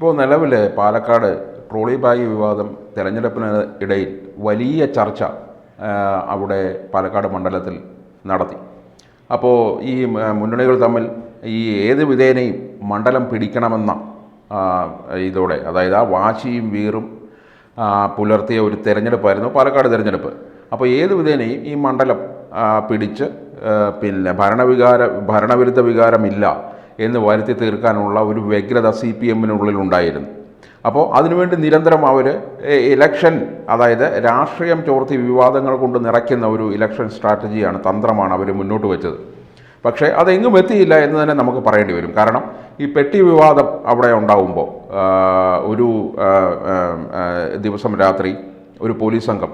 ഇപ്പോൾ നിലവിൽ Palakkad trolley bag വിവാദം തെരഞ്ഞെടുപ്പിന് ഇടയിൽ വലിയ ചർച്ച അവിടെ പാലക്കാട് മണ്ഡലത്തിൽ നടത്തി. അപ്പോൾ ഈ മുന്നണികൾ തമ്മിൽ ഈ ഏത് വിധേനയും മണ്ഡലം പിടിക്കണമെന്ന ഇതോടെ അതായത് ആ വാശിയും വീറും പുലർത്തിയ ഒരു തിരഞ്ഞെടുപ്പായിരുന്നു പാലക്കാട് തിരഞ്ഞെടുപ്പ്. അപ്പോൾ ഏത് വിധേനയും ഈ മണ്ഡലം പിടിച്ച് പിന്നെ ഭരണവികാര ഭരണവിരുദ്ധ വികാരമില്ല. എന്ന് വരുത്തി തീർക്കാനുള്ള ഒരു വ്യഗ്രത സി പി എമ്മിനുള്ളിൽ ഉണ്ടായിരുന്നു. അപ്പോൾ അതിനുവേണ്ടി നിരന്തരം അവർ ഇലക്ഷൻ അതായത് രാഷ്ട്രീയം ചോർത്തി വിവാദങ്ങൾ കൊണ്ട് നിറയ്ക്കുന്ന ഒരു ഇലക്ഷൻ സ്ട്രാറ്റജിയാണ് തന്ത്രമാണ് അവർ മുന്നോട്ട് വെച്ചത്. പക്ഷേ അതെങ്ങും എത്തിയില്ല എന്ന് തന്നെ നമുക്ക് പറയേണ്ടി വരും. കാരണം ഈ പെട്ടി വിവാദം അവിടെ ഉണ്ടാകുമ്പോൾ ഒരു ദിവസം രാത്രി ഒരു പോലീസ് സംഘം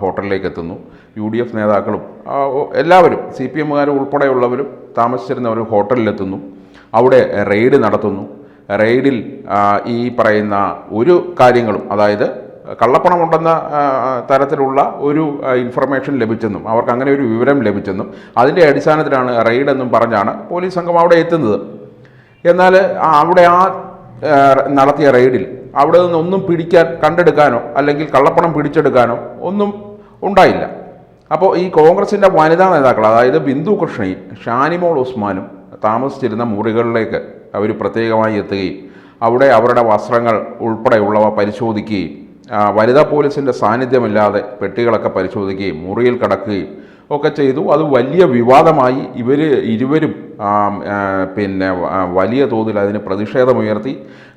ഹോട്ടലിലേക്ക് എത്തുന്നു. യു ഡി എഫ് നേതാക്കളും എല്ലാവരും സി പി എമ്മുകാരും ഉൾപ്പെടെയുള്ളവരും താമസിച്ചിരുന്ന ഒരു ഹോട്ടലിലെത്തുന്നു. അവിടെ റെയ്ഡ് നടത്തുന്നു. റെയ്ഡിൽ ഈ പറയുന്ന ഒരു കാര്യങ്ങളും അതായത് കള്ളപ്പണമുണ്ടെന്ന തരത്തിലുള്ള ഒരു ഇൻഫർമേഷൻ ലഭിച്ചെന്നും അവർക്ക് അങ്ങനെ ഒരു വിവരം ലഭിച്ചെന്നും അതിന്റെ അടിസ്ഥാനത്തിലാണ് റെയ്ഡ് എന്നും പറഞ്ഞാണ് പോലീസ് സംഘം അവിടെ എത്തുന്നത്. എന്നാൽ അവിടെ ആ നടത്തിയ റെയ്ഡിൽ അവിടെ നിന്ന് ഒന്നും പിടിക്കാൻ കണ്ടെടുക്കാനോ അല്ലെങ്കിൽ കള്ളപ്പണം പിടിച്ചെടുക്കാനോ ഒന്നും ഉണ്ടായില്ല. അപ്പോൾ ഈ കോൺഗ്രസിന്റെ വനിതാ നേതാക്കൾ അതായത് ബിന്ദു കൃഷ്ണയും ഷാനിമോൾ ഉസ്മാനും താമസിച്ചിരുന്ന മുറികളിലേക്ക് അവർ പ്രത്യേകമായി എത്തുകയും അവിടെ അവരുടെ വസ്ത്രങ്ങൾ ഉൾപ്പെടെയുള്ളവ പരിശോധിക്കുകയും വനിതാ പോലീസിന്റെ സാന്നിധ്യമില്ലാതെ പെട്ടികളൊക്കെ പരിശോധിക്കുകയും മുറിയിൽ കടക്കുകയും ഒക്കെ ചെയ്തു. അത് വലിയ വിവാദമായി ഇവർ ഇരുവരും പിന്നെ വലിയ തോതിൽ അതിന് പ്രതിഷേധമുയർത്തി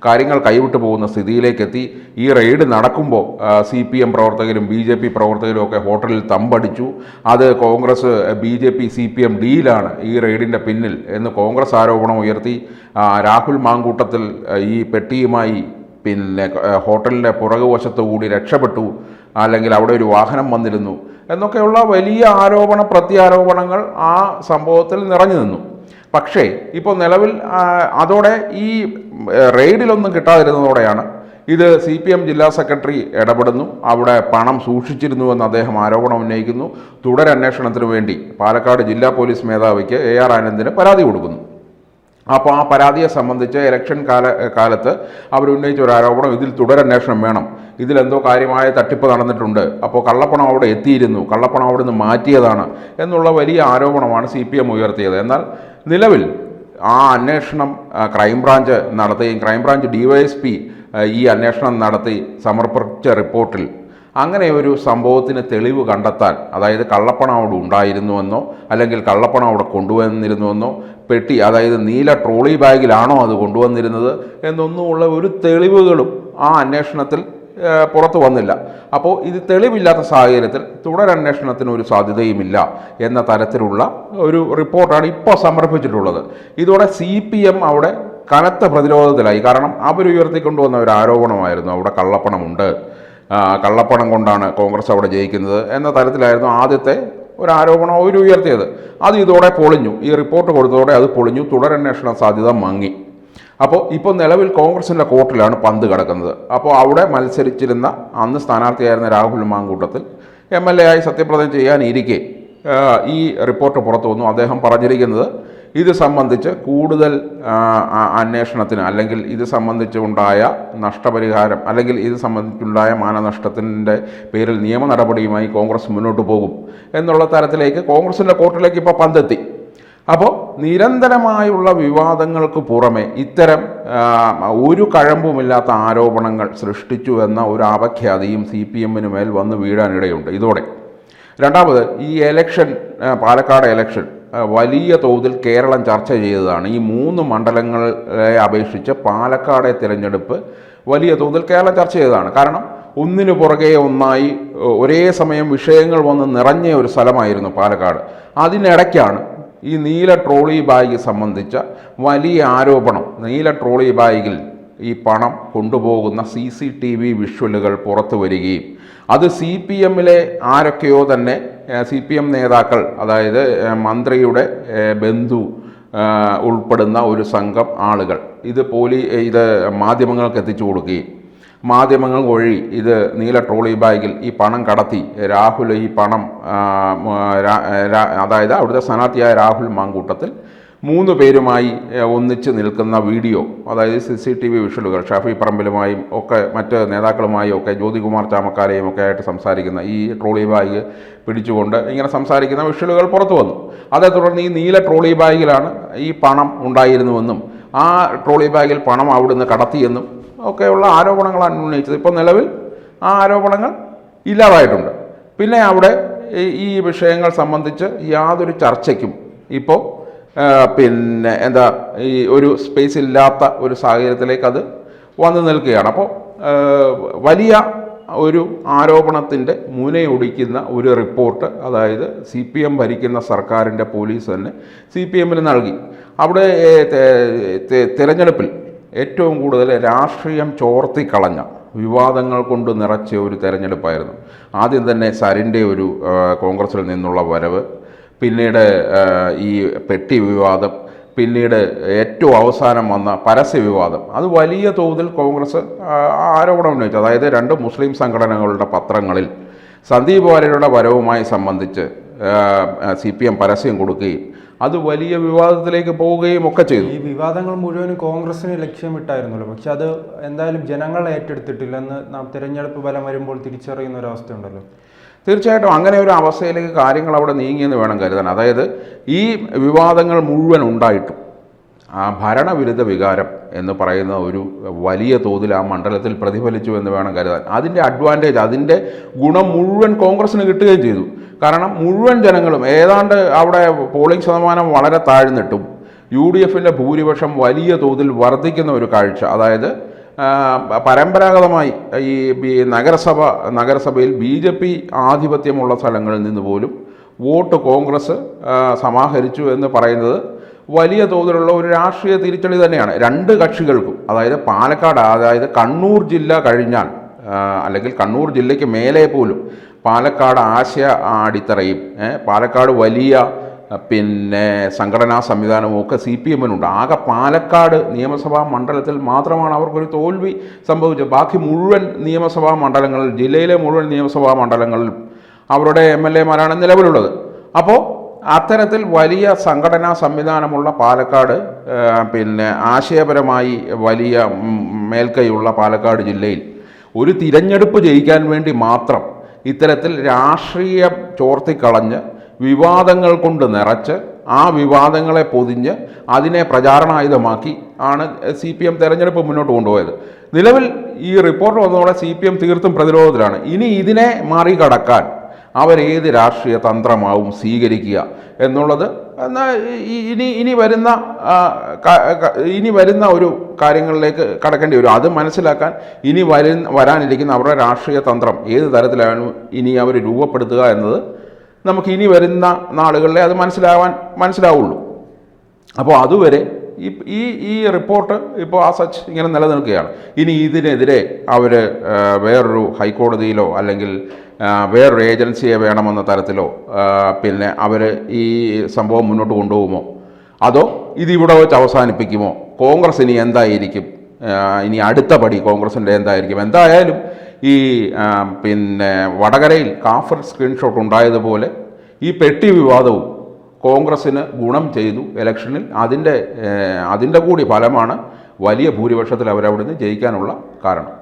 കാര്യങ്ങൾ കൈവിട്ടു പോകുന്ന സ്ഥിതിയിലേക്കെത്തി. ഈ റെയ്ഡ് നടക്കുമ്പോൾ സി പി എം പ്രവർത്തകരും ബി ജെ പി പ്രവർത്തകരും ഒക്കെ ഹോട്ടലിൽ തമ്പടിച്ചു. അത് Congress B J P C P M ഡിയിലാണ് ഈ റെയ്ഡിന്റെ പിന്നിൽ എന്ന് കോൺഗ്രസ് ആരോപണം ഉയർത്തി. രാഹുൽ മാങ്കൂട്ടത്തിൽ ഈ പെട്ടിയുമായി പിന്നെ ഹോട്ടലിന്റെ പുറകുവശത്തു കൂടി രക്ഷപ്പെട്ടു. അല്ലെങ്കിൽ അവിടെ ഒരു വാഹനം വന്നിരുന്നു. എന്നൊക്കെയുള്ള വലിയ ആരോപണ പ്രത്യാരോപണങ്ങൾ ആ സംഭവത്തിൽ നിറഞ്ഞു നിന്നു. പക്ഷേ ഇപ്പോൾ നിലവിൽ അതോടെ ഈ റെയ്ഡിലൊന്നും കിട്ടാതിരുന്നതോടെയാണ് ഇത് സി പി എം ജില്ലാ സെക്രട്ടറി ഇടപെടുന്നു അവിടെ പണം സൂക്ഷിച്ചിരുന്നുവെന്ന് അദ്ദേഹം ആരോപണം ഉന്നയിക്കുന്നു. തുടരന്വേഷണത്തിനു വേണ്ടി പാലക്കാട് ജില്ലാ പോലീസ് മേധാവിക്ക് എ ആർ ആനന്ദിന് പരാതി കൊടുക്കുന്നു. അപ്പോൾ ആ പരാതിയെ സംബന്ധിച്ച് ഇലക്ഷൻ കാല കാലത്ത് അവരുന്നയിച്ച ഒരു ആരോപണം ഇതിൽ തുടരന്വേഷണം വേണം. ഇതിലെന്തോ കാര്യമായ തട്ടിപ്പ് നടന്നിട്ടുണ്ട്. അപ്പോൾ കള്ളപ്പണം അവിടെ എത്തിയിരുന്നു. കള്ളപ്പണം അവിടെ നിന്ന് മാറ്റിയതാണ് എന്നുള്ള വലിയ ആരോപണമാണ് സി പി എം ഉയർത്തിയത്. എന്നാൽ നിലവിൽ ആ അന്വേഷണം ക്രൈംബ്രാഞ്ച് നടത്തുകയും ക്രൈംബ്രാഞ്ച് ഡിവൈഎസ്പി ഈ അന്വേഷണം നടത്തി സമർപ്പിച്ച റിപ്പോർട്ടിൽ അങ്ങനെ ഒരു സംഭവത്തിന് തെളിവ് കണ്ടെത്താൻ അതായത് കള്ളപ്പണം അവിടെ ഉണ്ടായിരുന്നുവെന്നോ അല്ലെങ്കിൽ കള്ളപ്പണം അവിടെ കൊണ്ടുവന്നിരുന്നുവെന്നോ പെട്ടി അതായത് നീല ട്രോളി ബാഗിലാണോ അത് കൊണ്ടുവന്നിരുന്നത് എന്നൊന്നുമുള്ള ഒരു തെളിവുകളും ആ അന്വേഷണത്തിൽ പുറത്തു വന്നില്ല. അപ്പോൾ ഇത് തെളിവില്ലാത്ത സാഹചര്യത്തിൽ തുടരന്വേഷണത്തിന് ഒരു സാധ്യതയുമില്ല എന്ന തരത്തിലുള്ള ഒരു റിപ്പോർട്ടാണ് ഇപ്പോൾ സമർപ്പിച്ചിട്ടുള്ളത്. ഇതോടെ സി പി എം അവിടെ കനത്ത പ്രതിരോധത്തിലായി. കാരണം അവർ അവരുയർത്തിക്കൊണ്ടുവന്ന ഒരു ആരോപണമായിരുന്നു. അവിടെ കള്ളപ്പണമുണ്ട്. കള്ളപ്പണം കൊണ്ടാണ് കോൺഗ്രസ് അവിടെ ജയിക്കുന്നത് എന്ന തരത്തിലായിരുന്നു ആദ്യത്തെ ഒരു ആരോപണം അവർ ഉയർത്തിയത്. അത് ഇതോടെ പൊളിഞ്ഞു. ഈ റിപ്പോർട്ട് കൊടുത്തതോടെ അത് പൊളിഞ്ഞു. തുടരന്വേഷണ സാധ്യത മങ്ങി. അപ്പോൾ ഇപ്പോൾ നിലവിൽ കോൺഗ്രസിന്റെ കോർട്ടിലാണ് പന്ത് കിടക്കുന്നത്. അപ്പോൾ അവിടെ മത്സരിച്ചിരുന്ന അന്ന് സ്ഥാനാർത്ഥിയായിരുന്ന Rahul Mankoottathil M L A ആയി സത്യപ്രതിജ്ഞ ചെയ്യാനിരിക്കെ ഈ റിപ്പോർട്ട് പുറത്തു വന്നു അദ്ദേഹം പറഞ്ഞിരിക്കുന്നത് ഇത് സംബന്ധിച്ച് കൂടുതൽ അന്വേഷണത്തിന് അല്ലെങ്കിൽ ഇത് സംബന്ധിച്ചുണ്ടായ നഷ്ടപരിഹാരം അല്ലെങ്കിൽ ഇത് സംബന്ധിച്ചുണ്ടായ മാനനഷ്ടത്തിന്റെ പേരിൽ നിയമ നടപടിയുമായി കോൺഗ്രസ് മുന്നോട്ട് പോകും എന്നുള്ള തരത്തിലേക്ക് കോൺഗ്രസിന്റെ കോർട്ടിലേക്ക് ഇപ്പോൾ പന്തെത്തി. അപ്പോൾ നിരന്തരമായുള്ള വിവാദങ്ങൾക്ക് പുറമെ ഇത്തരം ഒരു കഴമ്പുമില്ലാത്ത ആരോപണങ്ങൾ സൃഷ്ടിച്ചു എന്ന ഒരു അപഖ്യാതിയും സി പി എമ്മിന് മേൽ വന്ന് വീഴാനിടയുണ്ട് ഇതോടെ. രണ്ടാമത് ഈ എലക്ഷൻ പാലക്കാട് എലക്ഷൻ വലിയ തോതിൽ കേരളം ചർച്ച ചെയ്തതാണ്. ഈ മൂന്ന് മണ്ഡലങ്ങളെ അപേക്ഷിച്ച് പാലക്കാടെ തിരഞ്ഞെടുപ്പ് വലിയ തോതിൽ കേരളം ചർച്ച ചെയ്തതാണ്. കാരണം ഒന്നിനു പുറകെ ഒന്നായി ഒരേ സമയം വിഷയങ്ങൾ വന്ന് നിറഞ്ഞ ഒരു സ്ഥലമായിരുന്നു പാലക്കാട്. അതിനിടയ്ക്കാണ് ഈ നീല ട്രോളി ബാഗ് സംബന്ധിച്ച വലിയ ആരോപണം. നീല ട്രോളി ബാഗിൽ ഈ പണം കൊണ്ടുപോകുന്ന സി സി ടി വി വിഷ്വലുകൾ പുറത്തു വരികയും അത് സി പി എമ്മിലെ ആരൊക്കെയോ തന്നെ സി പി എം നേതാക്കൾ അതായത് മന്ത്രിയുടെ ബന്ധു ഉൾപ്പെടുന്ന ഒരു സംഘം ആളുകൾ. ഇത് പോലീ ഇത് മാധ്യമങ്ങൾക്ക് എത്തിച്ചു കൊടുക്കുകയും മാധ്യമങ്ങൾ വഴി ഇത് നീല ട്രോളി ബാഗിൽ ഈ പണം കടത്തി രാഹുൽ ഈ പണം അതായത് അവിടുത്തെ സ്ഥാനാർത്ഥിയായ രാഹുൽ മാങ്കൂട്ടത്തിൽ മൂന്ന് പേരുമായി ഒന്നിച്ച് നിൽക്കുന്ന വീഡിയോ അതായത് സി സി ടി വി വിഷലുകൾ ഷാഫി പറമ്പിലുമായും ഒക്കെ മറ്റ് നേതാക്കളുമായും ഒക്കെ ജ്യോതികുമാർ ചാമക്കാലയും ഒക്കെ ആയിട്ട് സംസാരിക്കുന്ന ഈ ട്രോളി ബാഗ് പിടിച്ചുകൊണ്ട് ഇങ്ങനെ സംസാരിക്കുന്ന വിഷലുകൾ പുറത്തു വന്നു. അതേ തുടർന്ന് ഈ നീല ട്രോളി ബാഗിലാണ് ഈ പണം ഉണ്ടായിരുന്നുവെന്നും ആ ട്രോളി ബാഗിൽ പണം അവിടുന്ന് കടത്തിയെന്നും ഒക്കെയുള്ള ആരോപണങ്ങളാണ് ഉന്നയിച്ചത്. ഇപ്പോൾ നിലവിൽ ആ ആരോപണങ്ങൾ ഇല്ലാതായിട്ടുണ്ട്. പിന്നെ അവിടെ ഈ- വിഷയങ്ങൾ സംബന്ധിച്ച് യാതൊരു ചർച്ചയ്ക്കും ഇപ്പോൾ പിന്നെ എന്താ ഈ ഒരു സ്പേസ് ഇല്ലാത്ത ഒരു സാഹചര്യത്തിലേക്ക് അത് വന്നു നിൽക്കുകയാണ്. അപ്പോൾ വലിയ ഒരു ആരോപണത്തിന്റെ മുനയൊടിക്കുന്ന ഒരു റിപ്പോർട്ട് അതായത് സി പി എം ഭരിക്കുന്ന സർക്കാരിന്റെ പോലീസ് തന്നെ സി പി എമ്മിന് നൽകി. അവിടെ തിരഞ്ഞെടുപ്പിൽ ഏറ്റവും കൂടുതൽ രാഷ്ട്രീയം ചോർത്തിക്കളഞ്ഞ വിവാദങ്ങൾ കൊണ്ട് നിറച്ച ഒരു തെരഞ്ഞെടുപ്പായിരുന്നു. ആദ്യം തന്നെ സരിന്റെ ഒരു കോൺഗ്രസിൽ നിന്നുള്ള വരവ് പിന്നീട് ഈ പെട്ടി വിവാദം പിന്നീട് ഏറ്റവും അവസാനം വന്ന പരസ്യ വിവാദം. അത് വലിയ തോതിൽ കോൺഗ്രസ് ആരോപണം ഉന്നയിച്ചു. അതായത് രണ്ട് മുസ്ലിം സംഘടനകളുടെ പത്രങ്ങളിൽ സന്ദീപ് വാര്യരുടെ വരവുമായി സംബന്ധിച്ച് സി പി എം പരസ്യം കൊടുക്കുകയും അത് വലിയ വിവാദത്തിലേക്ക് പോവുകയും ഒക്കെ ചെയ്തു. ഈ വിവാദങ്ങൾ മുഴുവനും കോൺഗ്രസിന് ലക്ഷ്യമിട്ടായിരുന്നല്ലോ. പക്ഷെ അത് എന്തായാലും ജനങ്ങൾ ഏറ്റെടുത്തിട്ടില്ലെന്ന് നാം തിരഞ്ഞെടുപ്പ് ഫലം വരുമ്പോൾ തിരിച്ചറിയുന്ന ഒരു അവസ്ഥയുണ്ടല്ലോ. തീർച്ചയായിട്ടും അങ്ങനെ ഒരു അവസ്ഥയിലേക്ക് കാര്യങ്ങൾ അവിടെ നീങ്ങിയെന്ന് വേണം കരുതാൻ. അതായത് ഈ വിവാദങ്ങൾ മുഴുവൻ ഉണ്ടായിട്ടും ആ ഭരണവിരുദ്ധ വികാരം എന്ന് പറയുന്ന ഒരു വലിയ തോതിൽ ആ മണ്ഡലത്തിൽ പ്രതിഫലിച്ചു എന്ന് വേണം കരുതാൻ. അതിന്റെ അഡ്വാന്റേജ് അതിന്റെ ഗുണം മുഴുവൻ കോൺഗ്രസ്സിന് കിട്ടുകയും ചെയ്തു. കാരണം മുഴുവൻ ജനങ്ങളും ഏതാണ്ട് അവിടെ പോളിംഗ് ശതമാനം വളരെ താഴ്ന്നിട്ടും യു ഡി എഫിന്റെ ഭൂരിപക്ഷം വലിയ തോതിൽ വർദ്ധിക്കുന്ന ഒരു കാഴ്ച. അതായത് പരമ്പരാഗതമായി ഈ നഗരസഭ നഗരസഭയിൽ ബി ജെ പി ആധിപത്യമുള്ള സ്ഥലങ്ങളിൽ നിന്ന് പോലും വോട്ട് കോൺഗ്രസ് സമാഹരിച്ചു എന്ന് പറയുന്നത് വലിയ തോതിലുള്ള ഒരു രാഷ്ട്രീയ തിരിച്ചടി തന്നെയാണ്. രണ്ട് കക്ഷികൾക്കും അതായത് പാലക്കാട് അതായത് കണ്ണൂർ ജില്ല കഴിഞ്ഞാൽ അല്ലെങ്കിൽ കണ്ണൂർ ജില്ലയ്ക്ക് മേലെ പോലും പാലക്കാട് ആശയ അടിത്തറയും പാലക്കാട് വലിയ പിന്നെ സംഘടനാ സംവിധാനവും ഒക്കെ സി പി എമ്മിനുണ്ട്. ആകെ പാലക്കാട് നിയമസഭാ മണ്ഡലത്തിൽ മാത്രമാണ് അവർക്കൊരു തോൽവി സംഭവിച്ചത്. ബാക്കി മുഴുവൻ നിയമസഭാ മണ്ഡലങ്ങളിൽ ജില്ലയിലെ മുഴുവൻ നിയമസഭാ മണ്ഡലങ്ങളിൽ അവരുടെ എം എൽ എമാരാണ് നിലവിലുള്ളത്. അപ്പോൾ അത്തരത്തിൽ വലിയ സംഘടനാ സംവിധാനമുള്ള പാലക്കാട് പിന്നെ ആശയപരമായി വലിയ മേൽക്കൈയുള്ള പാലക്കാട് ജില്ലയിൽ ഒരു തിരഞ്ഞെടുപ്പ് ജയിക്കാൻ വേണ്ടി മാത്രം ഇത്തരത്തിൽ രാഷ്ട്രീയം ചോർത്തിക്കളഞ്ഞ് വിവാദങ്ങൾ കൊണ്ട് നിറച്ച് ആ വിവാദങ്ങളെ പൊതിഞ്ഞ് അതിനെ പ്രചാരണായുധമാക്കി ആണ് സി പി എം തെരഞ്ഞെടുപ്പ് മുന്നോട്ട് കൊണ്ടുപോയത്. നിലവിൽ ഈ റിപ്പോർട്ട് വന്നതോടെ സി പി എം തീർത്തും പ്രതിരോധത്തിലാണ്. ഇനി ഇതിനെ മറികടക്കാൻ അവരേത് രാഷ്ട്രീയ തന്ത്രമാവും സ്വീകരിക്കുക എന്നുള്ളത് എന്നാൽ ഇനി ഇനി വരുന്ന ഇനി വരുന്ന ഒരു കാര്യങ്ങളിലേക്ക് കടക്കേണ്ടി വരും. അത് മനസ്സിലാക്കാൻ ഇനി വരു വരാനിരിക്കുന്ന അവരുടെ രാഷ്ട്രീയ തന്ത്രം ഏത് തരത്തിലാണ് ഇനി അവർ രൂപപ്പെടുത്തുക എന്നത് നമുക്ക് ഇനി വരുന്ന നാളുകളിലെ അത് മനസ്സിലാവാൻ മനസ്സിലാവുള്ളൂ. അപ്പോൾ അതുവരെ ഈ ഈ റിപ്പോർട്ട് ഇപ്പോൾ ആ സച്ച് ഇങ്ങനെ നിലനിൽക്കുകയാണ്. ഇനി ഇതിനെതിരെ അവർ വേറൊരു ഹൈക്കോടതിയിലോ അല്ലെങ്കിൽ വേറൊരു ഏജൻസിയെ വേണമെന്ന തരത്തിലോ പിന്നെ അവർ ഈ സംഭവം മുന്നോട്ട് കൊണ്ടുപോകുമോ? അതോ ഇതിവിടെ വെച്ച് അവസാനിപ്പിക്കുമോ? കോൺഗ്രസ് ഇനി എന്തായിരിക്കും? ഇനി അടുത്ത പടി കോൺഗ്രസിന്റെ എന്തായിരിക്കും? എന്തായാലും ഈ പിന്നെ വടകരയിൽ കാഫർ സ്ക്രീൻഷോട്ട് ഉണ്ടായതുപോലെ ഈ പെട്ടി വിവാദവും കോൺഗ്രസ്സിന് ഗുണം ചെയ്തു ഇലക്ഷനിൽ. അതിന്റെ അതിന്റെ കൂടി ഫലമാണ് വലിയ ഭൂരിപക്ഷത്തിൽ അവരവിടുന്ന് ജയിക്കാനുള്ള കാരണം.